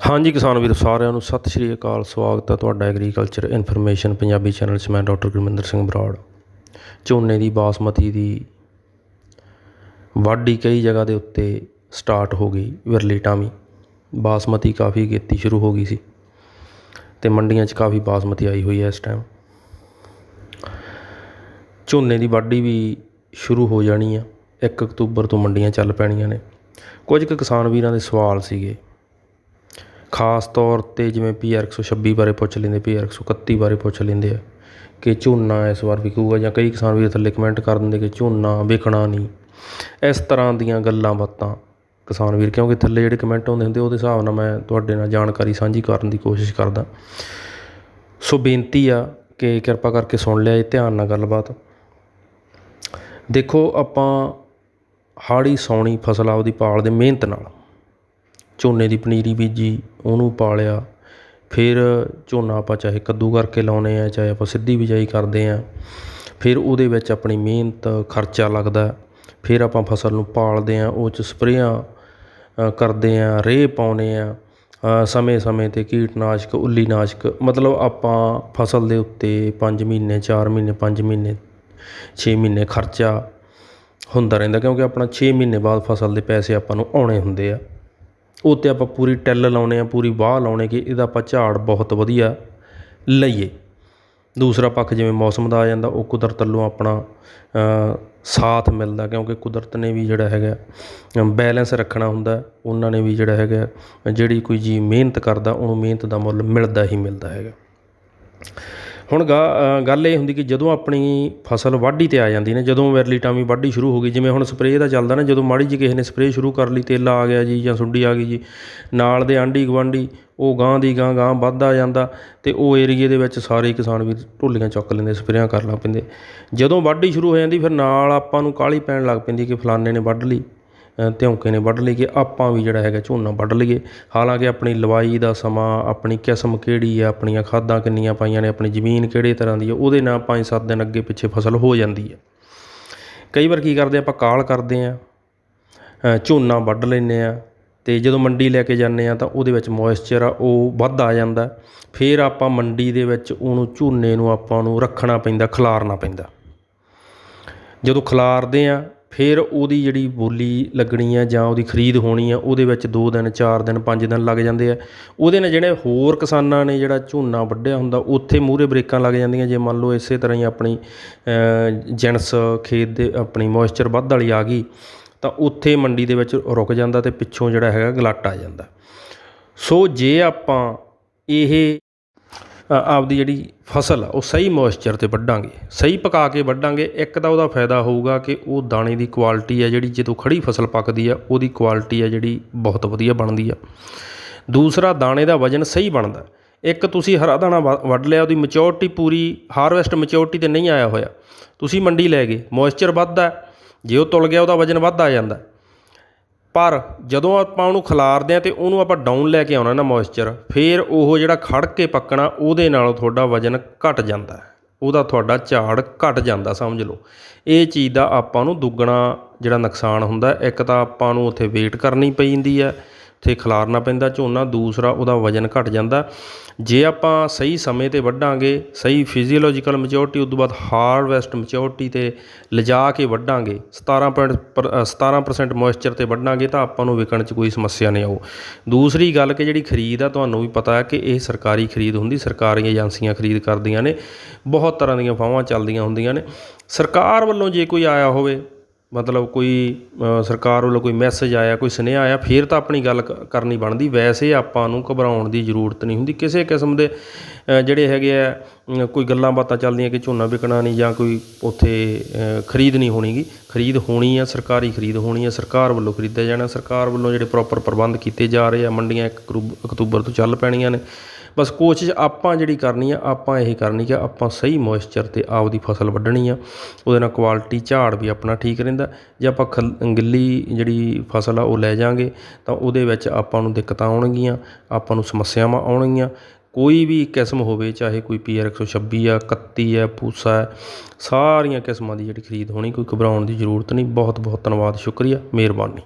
ਹਾਂਜੀ ਕਿਸਾਨ ਵੀਰ, ਸਾਰਿਆਂ ਨੂੰ ਸਤਿ ਸ਼੍ਰੀ ਅਕਾਲ। ਸਵਾਗਤ ਹੈ ਤੁਹਾਡਾ ਐਗਰੀਕਲਚਰ ਇਨਫੋਰਮੇਸ਼ਨ ਪੰਜਾਬੀ ਚੈਨਲ 'ਚ। ਮੈਂ ਡਾਕਟਰ ਗੁਰਮਿੰਦਰ ਸਿੰਘ ਬਰਾੜ। ਝੋਨੇ ਦੀ ਬਾਸਮਤੀ ਦੀ ਵਾਢੀ ਕਈ ਜਗ੍ਹਾ ਦੇ ਉੱਤੇ ਸਟਾਰਟ ਹੋ ਗਈ ਵਿਰਲੀ ਟਾਮੀ ਬਾਸਮਤੀ ਕਾਫੀ ਗੇਤੀ ਸ਼ੁਰੂ ਹੋ ਗਈ ਸੀ ਤੇ ਮੰਡੀਆਂ 'ਚ ਕਾਫੀ ਬਾਸਮਤੀ ਆਈ ਹੋਈ ਹੈ ਇਸ ਟਾਈਮ ਝੋਨੇ ਦੀ ਵਾਢੀ ਵੀ ਸ਼ੁਰੂ ਹੋ ਜਾਣੀ ਆ 1 ਅਕਤੂਬਰ ਤੋਂ ਮੰਡੀਆਂ ਚੱਲ ਪੈਣੀਆਂ ਨੇ। ਕੁਝ ਕੁ ਕਿਸਾਨ ਵੀਰਾਂ ਦੇ ਸਵਾਲ ਸੀਗੇ। ਖਾਸ ਤੌਰ 'ਤੇ ਜਿਵੇਂ ਪੀ ਆਰ ਇੱਕ ਸੌ ਛੱਬੀ ਬਾਰੇ ਪੁੱਛ ਲੈਂਦੇ ਪੀ ਆਰ ਇੱਕ ਸੌ ਇਕੱਤੀ ਬਾਰੇ ਪੁੱਛ ਲੈਂਦੇ ਆ ਕਿ ਝੋਨਾ ਇਸ ਵਾਰ ਵਿਕੂਗਾ ਜਾਂ ਕਈ ਕਿਸਾਨ ਵੀਰ ਥੱਲੇ ਕਮੈਂਟ ਕਰ ਦਿੰਦੇ ਕਿ ਝੋਨਾ ਵਿਕਣਾ ਨਹੀਂ। ਇਸ ਤਰ੍ਹਾਂ ਦੀਆਂ ਗੱਲਾਂ ਬਾਤਾਂ ਕਿਸਾਨ ਵੀਰ, ਕਿਉਂਕਿ ਥੱਲੇ ਜਿਹੜੇ ਕਮੈਂਟ ਆਉਂਦੇ ਹੁੰਦੇ, ਉਹਦੇ ਹਿਸਾਬ ਨਾਲ ਮੈਂ ਤੁਹਾਡੇ ਨਾਲ ਜਾਣਕਾਰੀ ਸਾਂਝੀ ਕਰਨ ਦੀ ਕੋਸ਼ਿਸ਼ ਕਰਦਾ। ਸੋ ਬੇਨਤੀ ਆ ਕਿ ਕਿਰਪਾ ਕਰਕੇ ਸੁਣ ਲਿਆ ਇਹ, ਧਿਆਨ ਨਾਲ ਗੱਲਬਾਤ। ਦੇਖੋ, ਆਪਾਂ ਹਾੜੀ ਸੌਣੀ ਫਸਲ ਆਪਦੀ ਪਾਲਦੇ ਮਿਹਨਤ ਨਾਲ ਝੋਨੇ ਦੀ ਪਨੀਰੀ ਬੀਜੀ, ਉਹਨੂੰ ਪਾਲਿਆ। ਫਿਰ ਝੋਨਾ ਆਪਾਂ ਚਾਹੇ ਕੱਦੂ ਕਰਕੇ ਲਾਉਂਦੇ ਹਾਂ ਚਾਹੇ ਆਪਾਂ ਸਿੱਧੀ ਬਿਜਾਈ ਕਰਦੇ ਹਾਂ ਫਿਰ ਉਹਦੇ ਵਿੱਚ ਆਪਣੀ ਮਿਹਨਤ, ਖਰਚਾ ਲੱਗਦਾ। ਫਿਰ ਆਪਾਂ ਫਸਲ ਨੂੰ ਪਾਲਦੇ ਹਾਂ ਉਹ ਚ ਸਪਰੇਆਂ ਕਰਦੇ ਹਾਂ ਰੇਹ ਪਾਉਂਦੇ ਹਾਂ ਸਮੇਂ ਸਮੇਂ ਤੇ ਕੀਟਨਾਸ਼ਕ, ਉੱਲੀਨਾਸ਼ਕ, ਮਤਲਬ ਆਪਾਂ ਫਸਲ ਦੇ ਉੱਤੇ ਪੰਜ ਮਹੀਨੇ, ਚਾਰ ਮਹੀਨੇ, ਪੰਜ ਮਹੀਨੇ, ਛੇ ਮਹੀਨੇ ਖਰਚਾ ਹੁੰਦਾ ਰਹਿੰਦਾ। ਕਿਉਂਕਿ ਆਪਣਾ ਛੇ ਮਹੀਨੇ ਬਾਅਦ ਫਸਲ ਦੇ ਪੈਸੇ ਆਪਾਂ ਨੂੰ ਆਉਣੇ ਹੁੰਦੇ ਆ। ਉਹ 'ਤੇ ਆਪਾਂ ਪੂਰੀ ਟਿੱਲ ਲਾਉਂਦੇ ਹਾਂ ਪੂਰੀ ਵਾਹ ਲਾਉਣੇ ਕਿ ਇਹਦਾ ਆਪਾਂ ਝਾੜ ਬਹੁਤ ਵਧੀਆ ਲਈਏ। ਦੂਸਰਾ ਪੱਖ ਜਿਵੇਂ ਮੌਸਮ ਦਾ ਆ ਜਾਂਦਾ, ਉਹ ਕੁਦਰਤ ਵੱਲੋਂ ਆਪਣਾ ਸਾਥ ਮਿਲਦਾ ਕਿਉਂਕਿ ਕੁਦਰਤ ਨੇ ਵੀ ਜਿਹੜਾ ਹੈਗਾ, ਬੈਲੈਂਸ ਰੱਖਣਾ ਹੁੰਦਾ, ਉਹਨਾਂ ਨੇ ਵੀ ਜਿਹੜਾ ਹੈਗਾ, ਜਿਹੜੀ ਕੋਈ ਜੀ ਮਿਹਨਤ ਕਰਦਾ, ਉਹਨੂੰ ਮਿਹਨਤ ਦਾ ਮੁੱਲ ਮਿਲਦਾ ਹੀ ਮਿਲਦਾ ਹੈਗਾ। ਹੁਣ ਗਾ ਗੱਲ ਇਹ ਹੁੰਦੀ ਕਿ ਜਦੋਂ ਆਪਣੀ ਫਸਲ ਵਾਢੀ ਤੇ ਆ ਜਾਂਦੀ ਨੇ, ਜਦੋਂ ਵੈਰਲੀ ਟਾਮੀ ਵਾਢੀ ਸ਼ੁਰੂ ਹੋ ਗਈ, ਜਿਵੇਂ ਹੁਣ ਸਪਰੇਅ ਦਾ ਚੱਲਦਾ ਨਾ, ਜਦੋਂ ਮਾੜੀ ਜਿਹੀ ਕਿਸੇ ਨੇ ਸਪਰੇਅ ਸ਼ੁਰੂ ਕਰ ਲਈ, ਤੇਲਾ ਆ ਗਿਆ ਜੀ ਜਾਂ ਸੁੰਡੀ ਆ ਗਈ ਜੀ, ਨਾਲ ਦੇ ਆਂਢੀ ਗੁਆਂਢੀ, ਉਹ ਗਾਂ ਦੀ ਗਾਂ ਗਾਂ ਵੱਧਦਾ ਜਾਂਦਾ ਅਤੇ ਉਹ ਏਰੀਏ ਦੇ ਵਿੱਚ ਸਾਰੇ ਕਿਸਾਨ ਵੀ ਢੋਲੀਆਂ ਚੁੱਕ ਲੈਂਦੇ, ਸਪਰੇਆਂ ਕਰ ਲੱਗ ਪੈਂਦੇ। ਜਦੋਂ ਵਾਢੀ ਸ਼ੁਰੂ ਹੋ ਜਾਂਦੀ, ਫਿਰ ਨਾਲ ਆਪਾਂ ਨੂੰ ਕਾਹਲੀ ਪੈਣ ਲੱਗ ਪੈਂਦੀ ਕਿ ਫਲਾਣੇ ਨੇ ਵੱਢ ਲਈ ਧਿਉਂਕੇ ਨੇ ਵੱਢ ਲਈ ਕਿ ਆਪਾਂ ਵੀ ਜਿਹੜਾ ਹੈਗਾ ਝੋਨਾ ਵੱਢ ਲਈਏ। ਹਾਲਾਂਕਿ ਆਪਣੀ ਲਵਾਈ ਦਾ ਸਮਾਂ, ਆਪਣੀ ਕਿਸਮ ਕਿਹੜੀ ਆ, ਆਪਣੀਆਂ ਖਾਦਾਂ ਕਿੰਨੀਆਂ ਪਾਈਆਂ ਨੇ, ਆਪਣੀ ਜ਼ਮੀਨ ਕਿਹੜੇ ਤਰ੍ਹਾਂ ਦੀ ਆ, ਉਹਦੇ ਨਾਲ 5-7 ਦਿਨ ਅੱਗੇ ਪਿੱਛੇ ਫਸਲ ਹੋ ਜਾਂਦੀ ਹੈ ਕਈ ਵਾਰ ਕੀ ਕਰਦੇ ਆਪਾਂ ਕਾਲ ਕਰਦੇ ਆ ਝੋਨਾ ਵੱਢ ਲੈਂਦੇ ਆ ਤੇ ਜਦੋਂ ਮੰਡੀ ਲੈ ਕੇ ਜਾਂਦੇ ਆ ਤਾਂ ਉਹਦੇ ਵਿੱਚ ਮੋਇਸਚਰ ਆ, ਉਹ ਵੱਧ ਆ ਜਾਂਦਾ। ਫਿਰ ਆਪਾਂ ਮੰਡੀ ਦੇ ਵਿੱਚ ਉਹਨੂੰ ਝੋਨੇ ਨੂੰ ਆਪਾਂ ਨੂੰ ਰੱਖਣਾ ਪੈਂਦਾ, ਖਿਲਾਰਨਾ ਪੈਂਦਾ। ਜਦੋਂ ਖਿਲਾਰਦੇ ਆ ਫਿਰ ਉਹਦੀ ਜਿਹੜੀ ਬੋਲੀ ਲੱਗਣੀ ਹੈ ਜਾਂ ਉਹਦੀ ਖਰੀਦ ਹੋਣੀ ਹੈ ਉਹਦੇ ਵਿੱਚ ਦੋ ਦਿਨ, ਚਾਰ ਦਿਨ, ਪੰਜ ਦਿਨ ਲੱਗ ਜਾਂਦੇ ਆ। ਉਹਦੇ ਨਾਲ ਜਿਹੜੇ ਹੋਰ ਕਿਸਾਨਾਂ ਨੇ ਜਿਹੜਾ ਝੋਨਾ ਵੱਢਿਆ ਹੁੰਦਾ, ਉੱਥੇ ਮੂਹਰੇ ਬਰੇਕਾਂ ਲੱਗ ਜਾਂਦੀਆਂ। ਜੇ ਮੰਨ ਲਓ ਇਸੇ ਤਰ੍ਹਾਂ ਹੀ ਆਪਣੀ ਜਿਣਸ ਖੇਤ ਦੇ ਆਪਣੀ ਮੋਇਸਚਰ ਵੱਧ ਵਾਲੀ ਆ ਗਈ, ਤਾਂ ਉੱਥੇ ਮੰਡੀ ਦੇ ਵਿੱਚ ਰੁਕ ਜਾਂਦਾ ਅਤੇ ਪਿੱਛੋਂ ਜਿਹੜਾ ਹੈਗਾ ਗਲਾਟ ਆ ਜਾਂਦਾ। ਸੋ ਜੇ ਆਪਾਂ ਇਹ ਆਪਦੀ ਜਿਹੜੀ ਫਸਲ ਆ, ਉਹ ਸਹੀ ਮੋਇਸਚਰ ਤੇ ਵੱਢਾਂਗੇ। ਸਹੀ ਪਕਾ ਕੇ ਵੱਢਾਂਗੇ, ਇੱਕ ਤਾਂ ਉਹਦਾ ਫਾਇਦਾ ਹੋਊਗਾ ਕਿ ਉਹ ਦਾਣੇ ਦੀ ਕੁਆਲਿਟੀ ਆ ਜਿਹੜੀ, ਜਦੋਂ ਖੜੀ ਫਸਲ ਪੱਕਦੀ ਆ, ਉਹਦੀ ਕੁਆਲਿਟੀ ਆ ਜਿਹੜੀ ਬਹੁਤ ਵਧੀਆ ਬਣਦੀ ਆ। ਦੂਸਰਾ, ਦਾਣੇ ਦਾ ਵਜਨ ਸਹੀ ਬਣਦਾ। ਇੱਕ ਤੁਸੀਂ ਹਰਾ ਦਾਣਾ ਵੱਢ ਲਿਆ, ਉਹਦੀ ਮੈਚੋਰਟੀ ਪੂਰੀ ਹਾਰਵੈਸਟ ਮੈਚੋਰਟੀ ਤੇ ਨਹੀਂ ਆਇਆ ਹੋਇਆ। ਤੁਸੀਂ ਮੰਡੀ ਲੈ ਗਏ ਮੋਇਸਚਰ ਵੱਧਦਾ, ਜੇ ਉਹ ਤੁਲ ਗਿਆ, ਉਹਦਾ ਵਜਨ ਵੱਧ ਆ ਜਾਂਦਾ। ਪਰ ਜਦੋਂ ਆਪਾਂ ਉਹਨੂੰ ਖਿਲਾਰਦੇ ਆ ਤੇ ਉਹਨੂੰ ਆਪਾਂ ਡਾਊਨ ਲੈ ਕੇ ਆਉਣਾ ਨਾ ਮੋਇਸਚਰ ਫਿਰ ਉਹ ਜਿਹੜਾ ਖੜ ਕੇ ਪੱਕਣਾ, ਉਹਦੇ ਨਾਲੋਂ ਤੁਹਾਡਾ ਵਜਨ ਘਟ ਜਾਂਦਾ ਉਹਦਾ ਤੁਹਾਡਾ ਝਾੜ ਘਟ ਜਾਂਦਾ, ਸਮਝ ਲਓ। ਇਹ ਚੀਜ਼ ਦਾ ਆਪਾਂ ਨੂੰ ਦੁੱਗਣਾ ਜਿਹੜਾ ਨੁਕਸਾਨ ਹੁੰਦਾ ਇੱਕ ਤਾਂ ਆਪਾਂ ਨੂੰ ਉੱਥੇ ਵੇਟ ਕਰਨੀ ਪੈਂਦੀ ਹੈ। ਉੱਥੇ ਖਿਲਾਰਨਾ ਪੈਂਦਾ, ਝੋਨਾ ਦੂਸਰਾ ਉਹਦਾ ਵਜਨ ਘਟ ਜਾਂਦਾ। ਜੇ ਆਪਾਂ ਸਹੀ ਸਮੇਂ ਤੇ ਵੱਢਾਂਗੇ, ਸਹੀ ਫਿਜ਼ੀਓਲੋਜੀਕਲ ਮੈਚੋਰਟੀ ਉਸ ਤੋਂ ਬਾਅਦ ਹਾਰਵੈਸਟ ਮੈਚੋਰਟੀ ਤੇ ਲਿਜਾ ਕੇ ਵੱਢਾਂਗੇ 17 17% ਮੋਇਸਚਰ ਤੇ ਵੱਢਾਂਗੇ ਤਾਂ ਆਪਾਂ ਨੂੰ ਵਿਕਣ 'ਚ ਕੋਈ ਸਮੱਸਿਆ ਨਹੀਂ ਆਊ। ਦੂਸਰੀ ਗੱਲ ਕਿ ਜਿਹੜੀ ਖਰੀਦ ਆ, ਤੁਹਾਨੂੰ ਵੀ ਪਤਾ ਹੈ ਕਿ ਇਹ ਸਰਕਾਰੀ ਖਰੀਦ ਹੁੰਦੀ, ਸਰਕਾਰੀ ਏਜੰਸੀਆਂ ਖਰੀਦ ਕਰਦੀਆਂ ਨੇ, ਬਹੁਤ ਤਰ੍ਹਾਂ ਦੀਆਂ ਫਾਵਾਂ ਚੱਲਦੀਆਂ ਹੁੰਦੀਆਂ ਨੇ। ਸਰਕਾਰ ਵੱਲੋਂ ਜੇ ਕੋਈ ਆਇਆ ਹੋਵੇ ਮਤਲਬ ਕੋਈ ਸਰਕਾਰ ਵੱਲੋਂ ਕੋਈ ਮੈਸੇਜ ਆਇਆ, ਕੋਈ ਸੁਨੇਹਾ ਆਇਆ, ਫਿਰ ਤਾਂ ਆਪਣੀ ਗੱਲ ਕਰਨੀ ਬਣਦੀ। ਵੈਸੇ ਆਪਾਂ ਨੂੰ ਘਬਰਾਉਣ ਦੀ ਜ਼ਰੂਰਤ ਨਹੀਂ ਹੁੰਦੀ। ਕਿਸੇ ਕਿਸਮ ਦੇ ਜਿਹੜੇ ਹੈਗੇ ਆ ਕੋਈ ਗੱਲਾਂ ਬਾਤਾਂ ਚੱਲਦੀਆਂ ਕਿ ਝੋਨਾ ਵਿਕਣਾ ਨਹੀਂ ਜਾਂ ਕੋਈ ਉੱਥੇ ਖਰੀਦ ਨਹੀਂ ਹੋਣੀਗੀ ਖਰੀਦ ਹੋਣੀ ਆ, ਸਰਕਾਰੀ ਖਰੀਦ ਹੋਣੀ ਆ, ਸਰਕਾਰ ਵੱਲੋਂ ਖਰੀਦਿਆ ਜਾਣਾ। ਸਰਕਾਰ ਵੱਲੋਂ ਜਿਹੜੇ ਪ੍ਰੋਪਰ ਪ੍ਰਬੰਧ ਕੀਤੇ ਜਾ ਰਹੇ ਆ, ਮੰਡੀਆਂ 1 ਅਕਤੂਬਰ ਤੋਂ ਚੱਲ ਪੈਣੀਆਂ ਨੇ। ਬਸ ਕੋਸ਼ਿਸ਼ ਆਪਾਂ ਜਿਹੜੀ ਕਰਨੀ ਆ, ਆਪਾਂ ਇਹ ਕਰਨੀ ਕਿ ਆਪਾਂ ਸਹੀ ਮੋਇਸਚਰ ਤੇ ਆਪਦੀ ਫਸਲ ਵੱਢਣੀ ਆ। ਉਹਦੇ ਨਾਲ ਕੁਆਲਿਟੀ ਝਾੜ ਵੀ ਆਪਣਾ ਠੀਕ ਰਹਿੰਦਾ। ਜੇ ਆਪਾਂ ਗਿੱਲੀ ਜਿਹੜੀ ਫਸਲ ਆ, ਉਹ ਲੈ ਜਾਾਂਗੇ, ਤਾਂ ਉਹਦੇ ਵਿੱਚ ਆਪਾਂ ਨੂੰ ਦਿੱਕਤਾਂ ਆਉਣਗੀਆਂ, ਆਪਾਂ ਨੂੰ ਸਮੱਸਿਆਵਾਂ ਆਉਣਗੀਆਂ। ਕੋਈ ਵੀ ਕਿਸਮ ਹੋਵੇ, ਚਾਹੇ ਕੋਈ ਪੀਆਰ 126 ਆ 31 ਆ ਪੂਸਾ ਹੈ ਸਾਰੀਆਂ ਕਿਸਮਾਂ ਦੀ ਜਿਹੜੀ ਖਰੀਦ ਹੋਣੀ, ਕੋਈ ਘਬਰਾਉਣ ਦੀ ਜ਼ਰੂਰਤ ਨਹੀਂ। ਬਹੁਤ ਬਹੁਤ ਧੰਨਵਾਦ, ਸ਼ੁਕਰੀਆ, ਮਿਹਰਬਾਨੀ।